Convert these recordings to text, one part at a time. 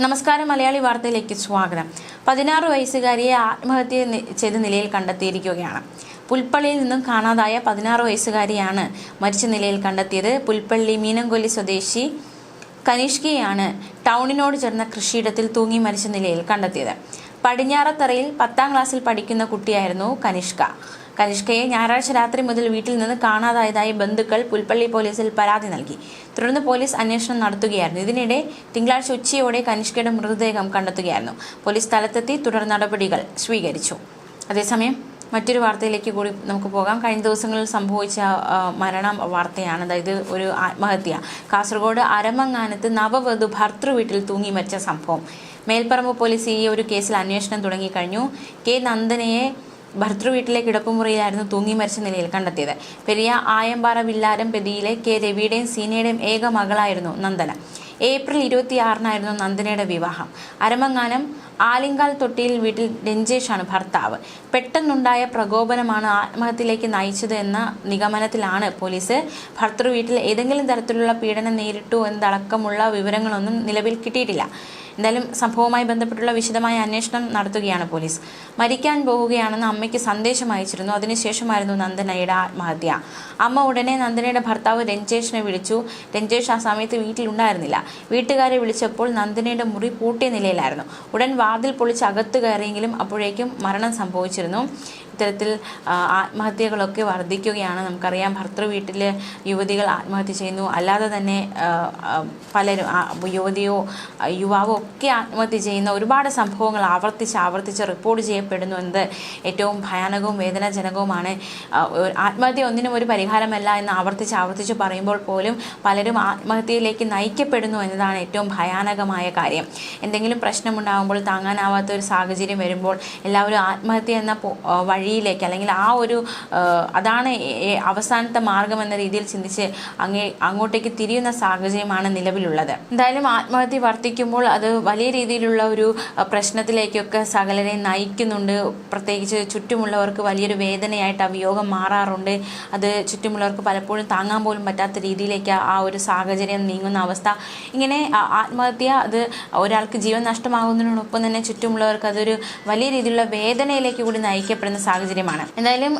നമസ്കാരം മലയാളി വാർത്തയിലേക്ക് സ്വാഗതം. പതിനാറ് വയസ്സുകാരിയെ ആത്മഹത്യ ചെയ്ത നിലയിൽ കണ്ടെത്തിയിരിക്കുകയാണ്. പുൽപ്പള്ളിയിൽ നിന്നും കാണാതായ പതിനാറ് വയസ്സുകാരിയാണ് മരിച്ച നിലയിൽ കണ്ടെത്തിയത്. പുൽപ്പള്ളി മീനങ്കൊല്ലി സ്വദേശി കനിഷ്കയാണ് ടൗണിനോട് ചേർന്ന കൃഷിയിടത്തിൽ തൂങ്ങി മരിച്ച നിലയിൽ കണ്ടെത്തിയത്. പടിഞ്ഞാറത്തറയിൽ പത്താം ക്ലാസ്സിൽ പഠിക്കുന്ന കുട്ടിയായിരുന്നു കനിഷ്ക. കനിഷ്കയെ ഞായറാഴ്ച രാത്രി മുതൽ വീട്ടിൽ നിന്ന് കാണാതായതായി ബന്ധുക്കൾ പുൽപ്പള്ളി പോലീസിൽ പരാതി നൽകി. തുടർന്ന് പോലീസ് അന്വേഷണം നടത്തുകയായിരുന്നു. ഇതിനിടെ തിങ്കളാഴ്ച ഉച്ചയോടെ കനിഷ്കയുടെ മൃതദേഹം കണ്ടെത്തുകയായിരുന്നു. പോലീസ് സ്ഥലത്തെത്തി തുടർ നടപടികൾ സ്വീകരിച്ചു. അതേസമയം മറ്റൊരു വാർത്തയിലേക്ക് കൂടി നമുക്ക് പോകാം. കഴിഞ്ഞ ദിവസങ്ങളിൽ സംഭവിച്ച മരണ വാർത്തയാണ്. അതായത് ഒരു ആത്മഹത്യ. കാസർഗോഡ് അരമങ്ങാനത്ത് നവവധു ഭർത്തൃ വീട്ടിൽ തൂങ്ങി മരിച്ച സംഭവം. മേൽപ്പറമ്പ് പോലീസ് ഈ ഒരു കേസിൽ അന്വേഷണം തുടങ്ങിക്കഴിഞ്ഞു. കെ. നന്ദനയെ ഭർത്തൃ വീട്ടിലെ കിടപ്പുമുറിയിലായിരുന്നു തൂങ്ങി മരിച്ച നിലയിൽ കണ്ടെത്തിയത്. പെരിയ ആയമ്പാറ വില്ലാരം പെതിയിലെ കെ രവിയുടെയും സീനയുടെയും ഏക മകളായിരുന്നു നന്ദന. ഏപ്രിൽ ഇരുപത്തിയാറിനായിരുന്നു നന്ദനയുടെ വിവാഹം. അരമങ്ങാനം ആലിങ്കാൽ തൊട്ടിയിൽ വീട്ടിൽ രഞ്ജേഷാണ് ഭർത്താവ്. പെട്ടെന്നുണ്ടായ പ്രകോപനമാണ് ആത്മഹത്യയിലേക്ക് നയിച്ചത് എന്ന നിഗമനത്തിലാണ് പോലീസ്. ഭർത്തൃ വീട്ടിൽ ഏതെങ്കിലും തരത്തിലുള്ള പീഡനം നേരിട്ടു എന്നതടക്കമുള്ള വിവരങ്ങളൊന്നും നിലവിൽ കിട്ടിയിട്ടില്ല. എന്തായാലും സംഭവവുമായി ബന്ധപ്പെട്ടുള്ള വിശദമായ അന്വേഷണം നടത്തുകയാണ് പോലീസ്. മരിക്കാൻ പോവുകയാണെന്ന് അമ്മയ്ക്ക് സന്ദേശം അയച്ചിരുന്നു. അതിനുശേഷമായിരുന്നു നന്ദനയുടെ ആത്മഹത്യ. അമ്മ ഉടനെ നന്ദനയുടെ ഭർത്താവ് രഞ്ജേഷിനെ വിളിച്ചു. രഞ്ജേഷ് ആ സമയത്ത് വീട്ടിലുണ്ടായിരുന്നില്ല. വീട്ടുകാരെ വിളിച്ചപ്പോൾ നന്ദനയുടെ മുറി പൂട്ടിയ നിലയിലായിരുന്നു. ഉടൻ വാതിൽ പൊളിച്ച് അകത്തു കയറിയെങ്കിലും അപ്പോഴേക്കും മരണം സംഭവിച്ചിരുന്നു. ഇത്തരത്തിൽ ആത്മഹത്യകളൊക്കെ വർദ്ധിക്കുകയാണ്. നമുക്കറിയാം ഭർത്തൃ വീട്ടിൽ യുവതികൾ ആത്മഹത്യ ചെയ്യുന്നു. അല്ലാതെ തന്നെ പലരും യുവതിയോ യുവാവോ ഒക്കെ ആത്മഹത്യ ചെയ്യുന്ന ഒരുപാട് സംഭവങ്ങൾ ആവർത്തിച്ച് ആവർത്തിച്ച് റിപ്പോർട്ട് ചെയ്യപ്പെടുന്നു. എന്നത് ഏറ്റവും ഭയാനകവും വേദനാജനകവുമാണ്. ആത്മഹത്യ ഒന്നിനും ഒരു പരിഹാരമല്ല എന്ന് ആവർത്തിച്ച് ആവർത്തിച്ച് പറയുമ്പോൾ പോലും പലരും ആത്മഹത്യയിലേക്ക് നയിക്കപ്പെടുന്നു എന്നതാണ് ഏറ്റവും ഭയാനകമായ കാര്യം. എന്തെങ്കിലും പ്രശ്നമുണ്ടാകുമ്പോൾ താങ്ങാനാവാത്ത ഒരു സാഹചര്യം വരുമ്പോൾ എല്ലാവരും ആത്മഹത്യ എന്ന ആ, വഴിയിലേക്ക് അല്ലെങ്കിൽ ആ ഒരു അതാണ് അവസാനത്തെ മാർഗം എന്ന രീതിയിൽ ചിന്തിച്ച് അങ്ങേ അങ്ങോട്ടേക്ക് തിരിയുന്ന സാഹചര്യമാണ് നിലവിലുള്ളത്. എന്തായാലും ആത്മഹത്യ വർദ്ധിക്കുമ്പോൾ അത് വലിയ രീതിയിലുള്ള ഒരു പ്രശ്നത്തിലേക്കൊക്കെ സകലരെ നയിക്കുന്നുണ്ട്. പ്രത്യേകിച്ച് ചുറ്റുമുള്ളവർക്ക് വലിയൊരു വേദനയായിട്ട് ആ വിയോഗം മാറാറുണ്ട്. അത് ചുറ്റുമുള്ളവർക്ക് പലപ്പോഴും താങ്ങാൻ പോലും പറ്റാത്ത രീതിയിലേക്ക് ആ ഒരു സാഹചര്യം നീങ്ങുന്ന അവസ്ഥ. ഇങ്ങനെ ആത്മഹത്യ അത് ഒരാൾക്ക് ജീവൻ നഷ്ടമാകുന്നതിനോടൊപ്പം തന്നെ ചുറ്റുമുള്ളവർക്ക് അതൊരു വലിയ രീതിയിലുള്ള വേദനയിലേക്ക് കൂടി നയിക്കപ്പെടുന്ന സാഹചര്യമാണ്. എന്തായാലും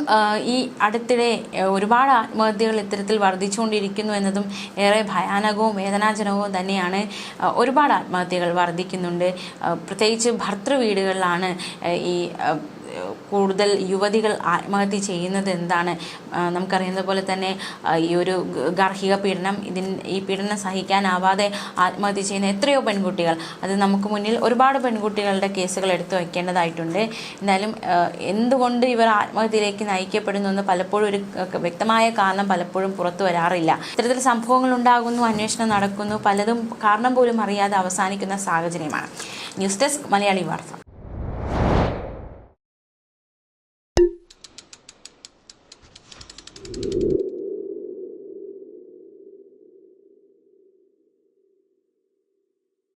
ഈ അടുത്തിടെ ഒരുപാട് ആത്മഹത്യകൾ ഇത്തരത്തിൽ വർദ്ധിച്ചുകൊണ്ടിരിക്കുന്നു എന്നതും ഏറെ ഭയാനകവും വേദനാജനകവും തന്നെയാണ് ഒരുപാട് ആത്മഹത്യകൾ വർദ്ധിക്കുന്നുണ്ട്. പ്രത്യേകിച്ച് ഭർത്തൃ വീടുകളിലാണ് ഈ കൂടുതൽ യുവതികൾ ആത്മഹത്യ ചെയ്യുന്നത് എന്താണ്? നമുക്കറിയുന്നത് പോലെ തന്നെ ഈ ഒരു ഗാർഹിക പീഡനം ഇതിൻ ഈ പീഡനം സഹിക്കാനാവാതെ ആത്മഹത്യ ചെയ്യുന്ന എത്രയോ പെൺകുട്ടികൾ. അത് നമുക്ക് മുന്നിൽ ഒരുപാട് പെൺകുട്ടികളുടെ കേസുകൾ എടുത്തു വയ്ക്കേണ്ടതായിട്ടുണ്ട്. എന്നാലും എന്തുകൊണ്ട് ഇവർ ആത്മഹത്യയിലേക്ക് നയിക്കപ്പെടുന്നു എന്ന് പലപ്പോഴും ഒരു വ്യക്തമായ കാരണം പലപ്പോഴും പുറത്തു വരാറില്ല. ഇത്തരത്തിൽ സംഭവങ്ങൾ ഉണ്ടാകുന്നു അന്വേഷണം നടക്കുന്നു പലതും കാരണം പോലും അറിയാതെ അവസാനിക്കുന്ന സാഹചര്യമാണ്. ന്യൂസ് ഡെസ്ക് മലയാളി വാർത്ത.